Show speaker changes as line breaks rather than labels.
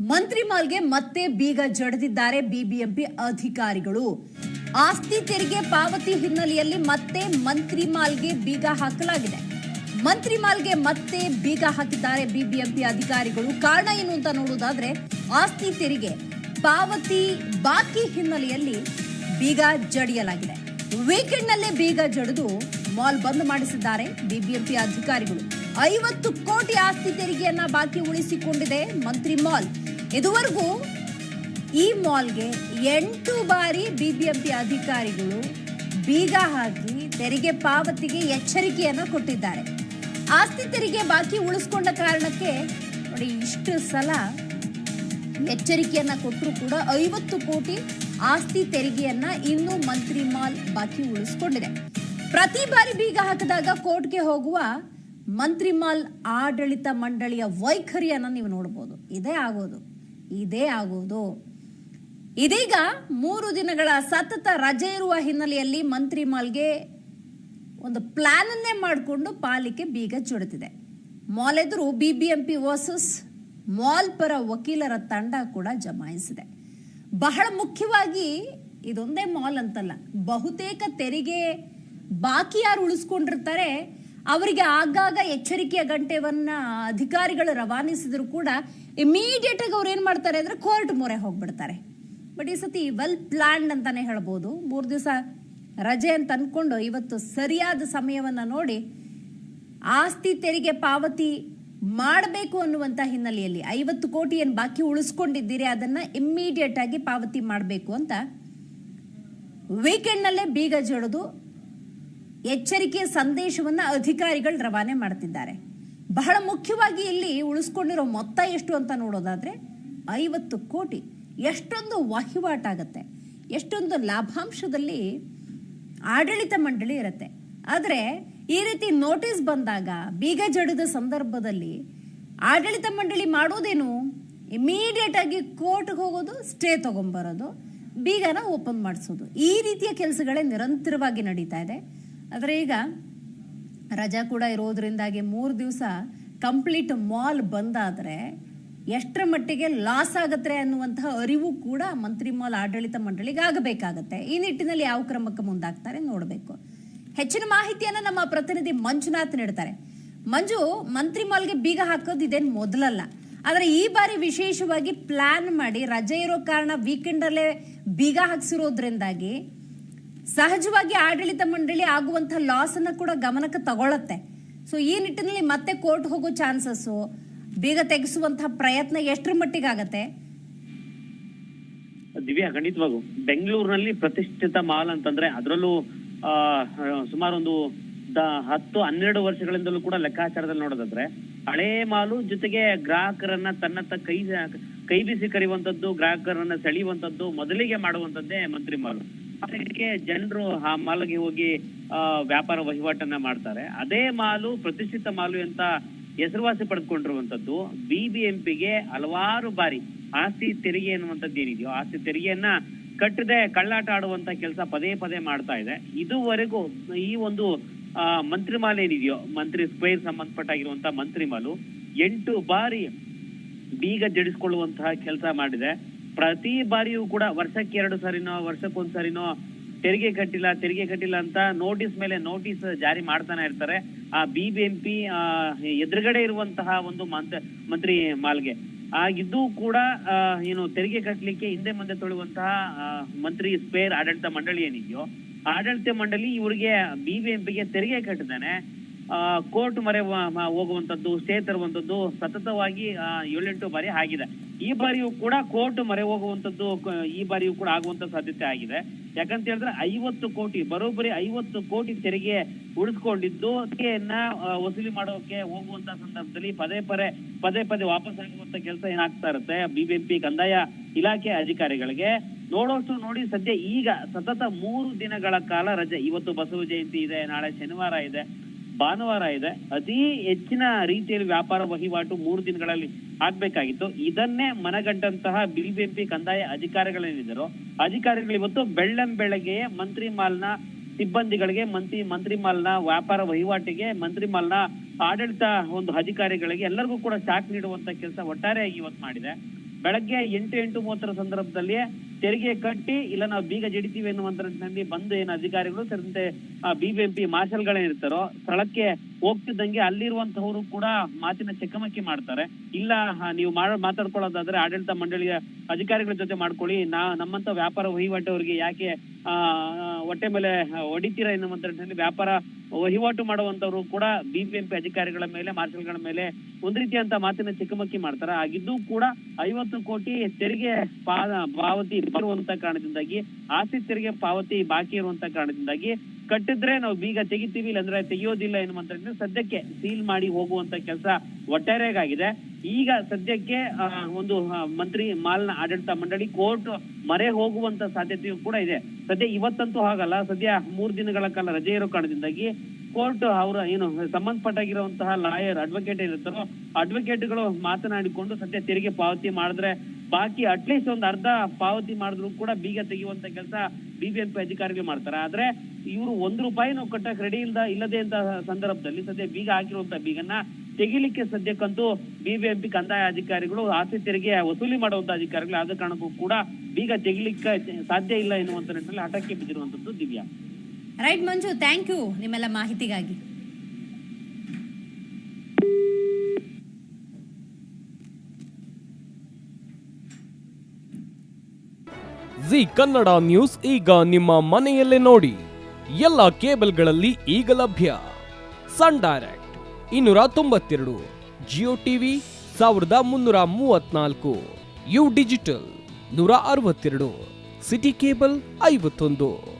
ಮಂತ್ರಿ ಮಾಲ್ಗೆ ಮತ್ತೆ ಬೀಗ ಜಡಿದಿದ್ದಾರೆ ಬಿಬಿಎಂಪಿ ಅಧಿಕಾರಿಗಳು. ಆಸ್ತಿ ತೆರಿಗೆ ಪಾವತಿ ಹಿನ್ನೆಲೆಯಲ್ಲಿ ಮತ್ತೆ ಮಂತ್ರಿ ಮಾಲ್ಗೆ ಬೀಗ ಹಾಕಲಾಗಿದೆ. ಮಂತ್ರಿ ಮಾಲ್ಗೆ ಮತ್ತೆ ಬೀಗ ಹಾಕಿದ್ದಾರೆ ಬಿಬಿಎಂಪಿ ಅಧಿಕಾರಿಗಳು. ಕಾರಣ ಏನು ಅಂತ ನೋಡುವುದಾದ್ರೆ, ಆಸ್ತಿ ತೆರಿಗೆ ಪಾವತಿ ಬಾಕಿ ಹಿನ್ನೆಲೆಯಲ್ಲಿ ಬೀಗ ಜಡಿಯಲಾಗಿದೆ. ವೀಕೆಂಡ್ ನಲ್ಲೇ ಬೀಗ ಜಡಿದು ಮಾಲ್ ಬಂದ್ ಮಾಡಿಸಿದ್ದಾರೆ ಬಿಬಿಎಂಪಿ ಅಧಿಕಾರಿಗಳು. ಐವತ್ತು ಕೋಟಿ ಆಸ್ತಿ ತೆರಿಗೆಯನ್ನ ಬಾಕಿ ಉಳಿಸಿಕೊಂಡಿದೆ ಮಂತ್ರಿ ಮಾಲ್. ಇದುವರೆಗೂ ಈ ಮಾಲ್ಗೆ ಎಂಟು ಬಾರಿ ಬಿಬಿಎಂಪಿ ಅಧಿಕಾರಿಗಳು ಬೀಗ ಹಾಕಿ ತೆರಿಗೆ ಪಾವತಿಗೆ ಎಚ್ಚರಿಕೆಯನ್ನು ಕೊಟ್ಟಿದ್ದಾರೆ. ಆಸ್ತಿ ತೆರಿಗೆ ಬಾಕಿ ಉಳಿಸ್ಕೊಂಡ ಕಾರಣಕ್ಕೆ ನೋಡಿ ಇಷ್ಟು ಸಲ ಎಚ್ಚರಿಕೆಯನ್ನ ಕೊಟ್ಟರು ಕೂಡ ಐವತ್ತು ಕೋಟಿ ಆಸ್ತಿ ತೆರಿಗೆಯನ್ನ ಇನ್ನೂ ಮಂತ್ರಿ ಮಾಲ್ ಬಾಕಿ ಉಳಿಸ್ಕೊಂಡಿದೆ. ಪ್ರತಿ ಬಾರಿ ಬೀಗ ಹಾಕಿದಾಗ ಕೋರ್ಟ್ಗೆ ಹೋಗುವ ಮಂತ್ರಿ ಮಾಲ್ ಆಡಳಿತ ಮಂಡಳಿಯ ವೈಖರಿಯನ್ನ ನೀವು ನೋಡಬಹುದು ಇದೇ ಆಗೋದು. ಇದೇ ಆಗುವುದು. ಇದೀಗ ಮೂರು ದಿನಗಳ ಸತತ ರಜೆ ಇರುವ ಹಿನ್ನೆಲೆಯಲ್ಲಿ ಮಂತ್ರಿ ಮಾಲ್ಗೆ ಒಂದು ಪ್ಲಾನ್ ಅನ್ನೇ ಮಾಡಿಕೊಂಡು ಪಾಲಿಕೆ ಬೀಗ ಚುಡುತ್ತಿದೆ ಮಾಲ್ ಎದುರು ಬಿಬಿಎಂಪಿ ವರ್ಸಸ್ ಮಾಲ್ ಪರ ವಕೀಲರ ತಂಡ ಕೂಡ ಜಮಾಯಿಸಿದೆ. ಬಹಳ ಮುಖ್ಯವಾಗಿ ಇದೊಂದೇ ಮಾಲ್ ಅಂತಲ್ಲ, ಬಹುತೇಕ ತೆರಿಗೆ ಬಾಕಿ ಯಾರು ಉಳಿಸ್ಕೊಂಡಿರ್ತಾರೆ. ಅವರಿಗೆ ಆಗಾಗ ಎಚ್ಚರಿಕೆಯ ಗಂಟೆವನ್ನ ಅಧಿಕಾರಿಗಳು ರವಾನಿಸಿದ್ರು ಕೂಡ ಇಮಿಡಿಯೇಟ್ ಆಗಿ ಅವ್ರು ಏನು ಮಾಡ್ತಾರೆ ಅಂದ್ರೆ ಕೋರ್ಟ್ ಮೊರೆ ಹೋಗ್ಬಿಡ್ತಾರೆ. ಬಟ್ ಈ ಸತಿ ವೆಲ್ ಪ್ಲಾನ್ಡ್ ಅಂತಾನೆ ಹೇಳ್ಬೋದು. ಮೂರು ದಿವಸ ರಜೆ ಅಂತ ಅಂದ್ಕೊಂಡು ಇವತ್ತು ಸರಿಯಾದ ಸಮಯವನ್ನ ನೋಡಿ ಆಸ್ತಿ ತೆರಿಗೆ ಪಾವತಿ ಮಾಡಬೇಕು ಅನ್ನುವಂತ ಹಿನ್ನೆಲೆಯಲ್ಲಿ ಐವತ್ತು ಕೋಟಿ ಏನು ಬಾಕಿ ಉಳಿಸ್ಕೊಂಡಿದ್ದೀರಿ, ಅದನ್ನ ಇಮ್ಮಿಡಿಯೇಟ್ ಆಗಿ ಪಾವತಿ ಮಾಡಬೇಕು ಅಂತ ವೀಕೆಂಡ್ ನಲ್ಲೇ ಬೀಗ ಜಡಿದು ಎಚ್ಚರಿಕೆಯ ಸಂದೇಶವನ್ನ ಅಧಿಕಾರಿಗಳು ರವಾನೆ ಮಾಡ್ತಿದ್ದಾರೆ. ಬಹಳ ಮುಖ್ಯವಾಗಿ ಇಲ್ಲಿ ಉಳಿಸ್ಕೊಂಡಿರೋ ಮೊತ್ತ ಎಷ್ಟು ಅಂತ ನೋಡೋದಾದ್ರೆ ಐವತ್ತು ಕೋಟಿ. ಎಷ್ಟೊಂದು ವಹಿವಾಟಾಗತ್ತೆ ಎಷ್ಟೊಂದು ಲಾಭಾಂಶದಲ್ಲಿ ಆಡಳಿತ ಮಂಡಳಿ ಇರುತ್ತೆ. ಆದರೆ ಈ ರೀತಿ ನೋಟಿಸ್ ಬಂದಾಗ, ಬೀಗ ಜಡಿದ ಸಂದರ್ಭದಲ್ಲಿ ಆಡಳಿತ ಮಂಡಳಿ ಮಾಡೋದೇನು? ಇಮಿಡಿಯೇಟ್ ಆಗಿ ಕೋರ್ಟ್ಗೆ ಹೋಗೋದು ಸ್ಟೇ ತಗೊಂಬರೋದು, ಬೀಗನ ಓಪನ್ ಮಾಡಿಸೋದು. ಈ ರೀತಿಯ ಕೆಲಸಗಳೇ ನಿರಂತರವಾಗಿ ನಡೀತಾ ಇದೆ. ಆದರೆ ಈಗ ರಜಾ ಕೂಡ ಇರೋದ್ರಿಂದಾಗಿ ಮೂರು ದಿವಸ ಕಂಪ್ಲೀಟ್ ಮಾಲ್ ಬಂದಾದರೆ ಎಷ್ಟರ ಮಟ್ಟಿಗೆ ಲಾಸ್ ಆಗತ್ತೆ ಅನ್ನುವಂತಹ ಅರಿವು ಕೂಡ ಮಂತ್ರಿ ಮಾಲ್ ಆಡಳಿತ ಮಂಡಳಿಗೆ ಆಗಬೇಕಾಗತ್ತೆ. ಈ ನಿಟ್ಟಿನಲ್ಲಿ ಯಾವ ಕ್ರಮಕ್ಕೆ ಮುಂದಾಗ್ತಾರೆ ನೋಡಬೇಕು. ಹೆಚ್ಚಿನ ಮಾಹಿತಿಯನ್ನು ನಮ್ಮ ಪ್ರತಿನಿಧಿ ಮಂಜುನಾಥ್ ನೀಡ್ತಾರೆ. ಮಂಜು, ಮಂತ್ರಿ ಮಾಲ್ಗೆ ಬೀಗ ಹಾಕೋದು ಇದೇನು ಮೊದಲಲ್ಲ. ಆದರೆ ಈ ಬಾರಿ ವಿಶೇಷವಾಗಿ ಪ್ಲಾನ್ ಮಾಡಿ ರಜೆ ಇರೋ ಕಾರಣ ವೀಕೆಂಡಲ್ಲೇ ಬೀಗ ಹಾಕ್ಸಿರೋದ್ರಿಂದಾಗಿ ಸಹಜವಾಗಿ ಆಡಳಿತ ಮಂಡಳಿ ಆಗುವಂತಹ ಲಾಸ್ ಅನ್ನ ಕೂಡ ಗಮನಕ್ಕೆ ತಗೊಳತ್ತೆ. ಸೊ ಈ ನಿಟ್ಟಿನಲ್ಲಿ ಮತ್ತೆ ಕೋರ್ಟ್ ಹೋಗೋ ಚಾನ್ಸಸ್ಸು ಬೇಗ ತೆಗೆಸುವಂತಹ ಪ್ರಯತ್ನ ಎಷ್ಟರ ಮಟ್ಟಿಗೆ ಆಗತ್ತೆ
ದಿವ್ಯಾ, ಖಂಡಿತವಾಗೂ. ಬೆಂಗಳೂರಿನಲ್ಲಿ ಪ್ರತಿಷ್ಠಿತ ಮಾಲ್ ಅಂತಂದ್ರೆ ಅದರಲ್ಲೂ ಸುಮಾರು ಒಂದು ಹತ್ತು, ಹನ್ನೆರಡು ವರ್ಷಗಳಿಂದಲೂ ಕೂಡ ಲೆಕ್ಕಾಚಾರದಲ್ಲಿ ನೋಡೋದಾದ್ರೆ, ಹಳೆ ಮಾಲು ಜೊತೆಗೆ ಗ್ರಾಹಕರನ್ನ ತನ್ನತ್ತ ಕೈ ಕೈ ಬಿಸಿ ಕರೆಯುವಂತದ್ದು ಗ್ರಾಹಕರನ್ನ ಸೆಳೆಯುವಂತದ್ದು ಮೊದಲಿಗೆ ಮಾಡುವಂತದ್ದೇ ಮಂತ್ರಿ ಮಾಲು. ಅದಕ್ಕೆ ಜನರು ಆ ಮಾಲ್ಗೆ ಹೋಗಿ ವ್ಯಾಪಾರ ವಹಿವಾಟನ್ನ ಮಾಡ್ತಾರೆ. ಅದೇ ಮಾಲು, ಪ್ರತಿಷ್ಠಿತ ಮಾಲು ಅಂತ ಹೆಸರುವಾಸಿ ಪಡೆದುಕೊಂಡಿರುವಂತದ್ದು ಬಿಬಿಎಂಪಿಗೆ ಹಲವಾರು ಬಾರಿ ಆಸ್ತಿ ತೆರಿಗೆ ಅನ್ನುವಂಥದ್ದು ಏನಿದೆಯೋ, ಆಸ್ತಿ ತೆರಿಗೆಯನ್ನ ಕಟ್ಟದೆ, ಕಳ್ಳಾಟ ಆಡುವಂತ ಕೆಲಸ ಪದೇ ಪದೇ ಮಾಡ್ತಾ ಇದೆ. ಇದುವರೆಗೂ ಈ ಒಂದು ಮಂತ್ರಿ ಮಾಲ್ ಏನಿದೆಯೋ, ಮಂತ್ರಿ ಸ್ಕ್ವೇರ್ ಸಂಬಂಧಪಟ್ಟಾಗಿರುವಂತಹ ಮಂತ್ರಿ ಮಾಲು, ಎಂಟು ಬಾರಿ ಬೀಗ ಜಡಿಸಿಕೊಳ್ಳುವಂತಹ ಕೆಲಸ ಮಾಡಿದೆ. ಪ್ರತಿ ಬಾರಿಯೂ ಕೂಡ ವರ್ಷಕ್ಕೆ ಎರಡು ಸಾರಿನೋ ವರ್ಷಕ್ಕೊಂದ್ ಸಾರಿನೋ ತೆರಿಗೆ ಕಟ್ಟಿಲ್ಲ ತೆರಿಗೆ ಕಟ್ಟಿಲ್ಲ ಅಂತ ನೋಟಿಸ್ ಮೇಲೆ ನೋಟಿಸ್ ಜಾರಿ ಮಾಡ್ತಾನೆ ಇರ್ತಾರೆ. ಆ ಬಿಬಿಎಂಪಿ ಎದುರುಗಡೆ ಇರುವಂತಹ ಒಂದು ಮಂತ್ ಮಂತ್ರಿ ಮಾಲ್ಗೆ. ಆಗಿದ್ದು ಕೂಡ ಏನು ತೆರಿಗೆ ಕಟ್ಟಲಿಕ್ಕೆ ಹಿಂದೆ ಮುಂದೆ ತೊಳುವಂತಹ ಆ, ಮಂತ್ರಿ ಸ್ಪೇರ್ ಆಡಳಿತ ಮಂಡಳಿ ಏನಿದೆಯೋ ಆಡಳಿತ ಮಂಡಳಿ ಇವರಿಗೆ ಬಿಬಿಎಂಪಿಗೆ ತೆರಿಗೆ ಕಟ್ಟಿದ್ದಾನೆ. ಕೋರ್ಟ್ ಮರೆ ಹೋಗುವಂತದ್ದು ಸ್ಟೇ ತರುವಂತದ್ದು ಸತತವಾಗಿ ಏಳೆಂಟು ಬಾರಿ ಆಗಿದೆ. ಈ ಬಾರಿಯೂ ಕೂಡ ಕೋರ್ಟ್ ಮರೆ ಹೋಗುವಂತದ್ದು ಈ ಬಾರಿಯೂ ಕೂಡ ಆಗುವಂತ ಸಾಧ್ಯತೆ ಆಗಿದೆ. ಯಾಕಂತ ಹೇಳಿದ್ರೆ ಐವತ್ತು ಕೋಟಿ, ಬರೋಬ್ಬರಿ ಐವತ್ತು ಕೋಟಿ ತೆರಿಗೆ ಉಳಿಸ್ಕೊಂಡಿದ್ದು, ತೆರಿಗೆಯನ್ನ ವಸೂಲಿ ಮಾಡೋಕೆ ಹೋಗುವಂತ ಸಂದರ್ಭದಲ್ಲಿ ಪದೇ ಪದೇ ಪದೇ ಪದೇ ವಾಪಸ್ ಆಗುವಂತ ಕೆಲಸ ಏನಾಗ್ತಾ ಇರುತ್ತೆ? ಬಿಬಿಎಂಪಿ ಕಂದಾಯ ಇಲಾಖೆ ಅಧಿಕಾರಿಗಳಿಗೆ. ನೋಡೋಷ್ಟು ನೋಡಿ, ಸದ್ಯ ಈಗ ಸತತ ಮೂರು ದಿನಗಳ ಕಾಲ ರಜೆ. ಇವತ್ತು ಬಸವ ಜಯಂತಿ ಇದೆ, ನಾಳೆ ಶನಿವಾರ ಇದೆ, ಭಾನುವಾರ ಇದೆ. ಅತಿ ಹೆಚ್ಚಿನ ರೀತಿಯಲ್ಲಿ ವ್ಯಾಪಾರ ವಹಿವಾಟು ಮೂರು ದಿನಗಳಲ್ಲಿ ಆಗ್ಬೇಕಾಗಿತ್ತು. ಇದನ್ನೇ ಮನಗಂಡಂತಹ ಬಿಬಿಎಂಪಿ ಕಂದಾಯ ಅಧಿಕಾರಿಗಳೇನಿದ್ದರು? ಅಧಿಕಾರಿಗಳು ಇವತ್ತು ಬೆಳ್ಳಂ ಬೆಳಗ್ಗೆ ಮಂತ್ರಿ ಮಾಲ್ನ ಸಿಬ್ಬಂದಿಗಳಿಗೆ, ಮಂತ್ರಿ ಮಂತ್ರಿ ಮಾಲ್ನ ವ್ಯಾಪಾರ ವಹಿವಾಟಿಗೆ, ಮಂತ್ರಿ ಮಾಲ್ನ ಆಡಳಿತ ಒಂದು ಅಧಿಕಾರಿಗಳಿಗೆ ಎಲ್ಲರಿಗೂ ಕೂಡ ಶಾಕ್ ನೀಡುವಂತ ಕೆಲಸ ಒಟ್ಟಾರೆಯಾಗಿ ಇವತ್ತು ಮಾಡಿದೆ. ಬೆಳಗ್ಗೆ ಎಂಟು ಎಂಟು ಮೂವತ್ತರ ಸಂದರ್ಭದಲ್ಲಿ ತೆರಿಗೆ ಕಟ್ಟಿ, ಇಲ್ಲ ನಾವು ಬೀಗ ಜಡಿತೀವಿ ಎನ್ನುವಂತ ನಿಟ್ಟಿನಲ್ಲಿ ಬಂದು ಏನು ಅಧಿಕಾರಿಗಳು ಸೇರಿದಂತೆ ಬಿಬಿಎಂಪಿ ಮಾರ್ಷಲ್ಗಳೇನಿರ್ತಾರೋ, ಸ್ಥಳಕ್ಕೆ ಹೋಗ್ತಿದ್ದಂಗೆ ಅಲ್ಲಿರುವಂತಹವರು ಕೂಡ ಮಾತಿನ ಚಕಮಕಿ ಮಾಡ್ತಾರೆ. ಇಲ್ಲ ನೀವು ಮಾತಾಡ್ಕೊಳ್ಳೋದಾದ್ರೆ ಆಡಳಿತ ಮಂಡಳಿಯ ಅಧಿಕಾರಿಗಳ ಜೊತೆ ಮಾಡ್ಕೊಳ್ಳಿ. ನಾ, ನಮ್ಮಂತ ವ್ಯಾಪಾರ ವಹಿವಾಟವರಿಗೆ ಯಾಕೆ, ಆ, ಹೊಟ್ಟೆ ಮೇಲೆ ಹೊಡಿತೀರಾ ಎನ್ನುವಂತ ವ್ಯಾಪಾರ ವಹಿವಾಟು ಮಾಡುವಂತವರು ಕೂಡ ಬಿಬಿಎಂಪಿ ಅಧಿಕಾರಿಗಳ ಮೇಲೆ, ಮಾರ್ಷಲ್ಗಳ ಮೇಲೆ ಒಂದ್ ರೀತಿಯಂತ ಮಾತಿನ ಚಕಮಕಿ ಮಾಡ್ತಾರೆ. ಆಗಿದ್ದು ಕೂಡ ಐವತ್ತು ಕೋಟಿ ತೆರಿಗೆ ಪಾವತಿ ಬರುವಂತ ಕಾರಣದಿಂದಾಗಿ, ಆಸ್ತಿ ತೆರಿಗೆ ಪಾವತಿ ಬಾಕಿ ಇರುವಂತ ಕಾರಣದಿಂದಾಗಿ ಕಟ್ಟಿದ್ರೆ ನಾವು ಬೀಗ ತೆಗಿತೀವಿ, ಇಲ್ಲಂದ್ರೆ ತೆಗಿಯೋದಿಲ್ಲ ಎನ್ನುವಂತ ಸದ್ಯಕ್ಕೆ ಸೀಲ್ ಮಾಡಿ ಹೋಗುವಂತ ಕೆಲಸ ಒಟ್ಟಾರೆಗಾಗಿದೆ ಈಗ ಸದ್ಯಕ್ಕೆ ಒಂದು ಮಂತ್ರಿ ಮಾಲ್ನ ಆಡಳಿತ ಮಂಡಳಿ ಕೋರ್ಟ್ ಮರೆ ಹೋಗುವಂತ ಸಾಧ್ಯತೆಯೂ ಕೂಡ ಇದೆ. ಸದ್ಯ ಇವತ್ತಂತೂ ಹಾಗಲ್ಲ. ಸದ್ಯ ಮೂರ್ ದಿನಗಳ ಕಾಲ ರಜೆ ಇರೋ ಕಾರಣದಿಂದಾಗಿ ಕೋರ್ಟ್ ಅವರ ಏನು ಸಂಬಂಧಪಟ್ಟಾಗಿರುವಂತಹ ಲಾಯರ್ ಅಡ್ವೊಕೇಟ್ ಇರುತ್ತಾರೋ ಅಡ್ವೊಕೇಟ್ಗಳು ಮಾತನಾಡಿಕೊಂಡು ಸದ್ಯ ತೆರಿಗೆ ಪಾವತಿ ಮಾಡಿದ್ರೆ ಬಾಕಿ ಅಟ್ಲೀಸ್ಟ್ ಒಂದು ಅರ್ಧ ಪಾವತಿ ಮಾಡಿದ್ರು ಕೂಡ ಬೀಗ ತೆಗೆಯುವಂತ ಕೆಲಸ ಬಿಬಿಎಂಪಿ ಅಧಿಕಾರಿಗಳು ಮಾಡ್ತಾರೆ. ಆದ್ರೆ ಇವರು ಒಂದ್ ರೂಪಾಯಿ ನಾವು ಕಟ್ಟಕ್ ರೆಡಿ ಇಲ್ದ, ಇಲ್ಲದೆ ಅಂತ ಸಂದರ್ಭದಲ್ಲಿ ಸದ್ಯ ಬೀಗ ಹಾಕಿರುವಂತ ಬೀಗನ್ನ ತೆಗಿಲಿಕ್ಕೆ ಸದ್ಯಕ್ಕಂತೂ ಬಿಬಿಎಂಪಿ ಕಂದಾಯ ಅಧಿಕಾರಿಗಳು ಆಸ್ತಿ ತೆರಿಗೆ ವಸೂಲಿ ಮಾಡುವಂತ ಅಧಿಕಾರಿಗಳು ಆದ ಕಾರಣಕ್ಕೂ ಕೂಡ ಬೀಗ ತೆಗಿಲಿಕ್ಕೆ ಸಾಧ್ಯ ಇಲ್ಲ ಎನ್ನುವಂತ ನಿಟ್ಟಿನಲ್ಲಿ ಹಠಕ್ಕೆ ಬಿದ್ದಿರುವಂತದ್ದು Divya.
Right Manju thank you ನಿಮ್ಮೆಲ್ಲ ಮಾಹಿತಿಗಾಗಿ.
ಜಿ ಕನ್ನಡ ನ್ಯೂಸ್ ಈಗ ನಿಮ್ಮ ಮನೆಯಲ್ಲೇ ನೋಡಿ. ಎಲ್ಲ ಕೇಬಲ್ಗಳಲ್ಲಿ ಈಗ ಲಭ್ಯ. ಸನ್ ಡೈರೆಕ್ಟ್ ಇನ್ನೂರ ತೊಂಬತ್ತೆರಡು, ಜಿಯೋ ಟಿವಿ ಸಾವಿರದ ಮುನ್ನೂರ ಮೂವತ್ನಾಲ್ಕು, ಯು ಡಿಜಿಟಲ್ ನೂರ ಅರವತ್ತೆರಡು, ಸಿಟಿ ಕೇಬಲ್ ಐವತ್ತೊಂದು.